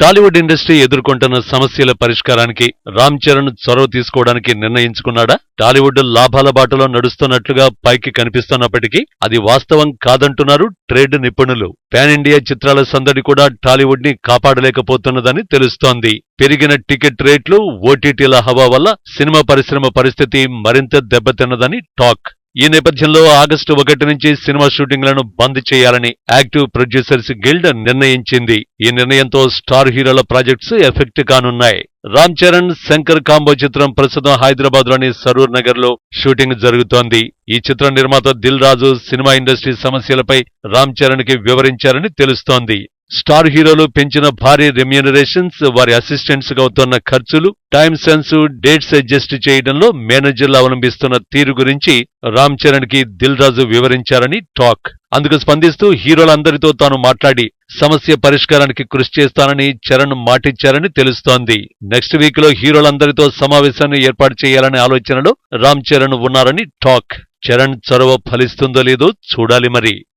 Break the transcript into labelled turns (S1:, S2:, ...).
S1: Tollywood industry ఎదుర్కొంటున్న సమస్యల పరిష్కారానికి రామ్ చరణ్ చొరవ తీసుకోవడానికి నిర్ణయించుకున్నాడా? టాలీవుడ్ లాభాల బాటలో నడుస్తున్నట్లుగా పైకి కనిపిస్తున్నప్పటికీ అది వాస్తవం కాదంటున్నారు ట్రేడ్ నిపుణులు. పాన్ ఇండియా చిత్రాల సందడి కూడా టాలీవుడ్ని కాపాడలేకపోతున్నదని తెలుస్తోంది. పెరిగిన టికెట్ రేట్లు ఓటీటీల హవా వల్ల సినిమా పరిశ్రమ పరిస్థితి మరింత దెబ్బతిన్నదని టాక్. ఈ నేపథ్యంలో ఆగస్టు ఒకటి నుంచి సినిమా షూటింగ్లను బంద్ చేయాలని యాక్టివ్ ప్రొడ్యూసర్స్ గిల్డ్ నిర్ణయించింది. ఈ నిర్ణయంతో స్టార్ హీరోల ప్రాజెక్ట్స్ ఎఫెక్ట్ కానున్నాయి. రామ్ చరణ్ శంకర్ కాంబో చిత్రం ప్రస్తుతం హైదరాబాద్లోని సరూర్ నగర్లో షూటింగ్ జరుగుతోంది. ఈ చిత్ర నిర్మాత దిల్ రాజు సినిమా ఇండస్ట్రీ సమస్యలపై రామ్ చరణ్కి వివరించారని తెలుస్తోంది. స్టార్ హీరోలు పెంచిన భారీ రెమ్యూనరేషన్స్ వారి అసిస్టెంట్స్గా అవుతున్న ఖర్చులు టైం సెన్స్ డేట్స్ అడ్జస్ట్ చేయడంలో మేనేజర్లు అవలంబిస్తున్న తీరు గురించి రామ్ చరణ్కి దిల్ రాజు వివరించారని టాక్. అందుకు స్పందిస్తూ హీరోలందరితో తాను మాట్లాడి సమస్య పరిష్కారానికి కృషి చేస్తానని చరణ్ మాటిచ్చారని తెలుస్తోంది. నెక్స్ట్ వీక్లో హీరోలందరితో సమావేశాన్ని ఏర్పాటు చేయాలనే ఆలోచనలో రామ్ చరణ్ ఉన్నారని టాక్. చరణ్ చొరవ ఫలిస్తుందో లేదో చూడాలి మరి.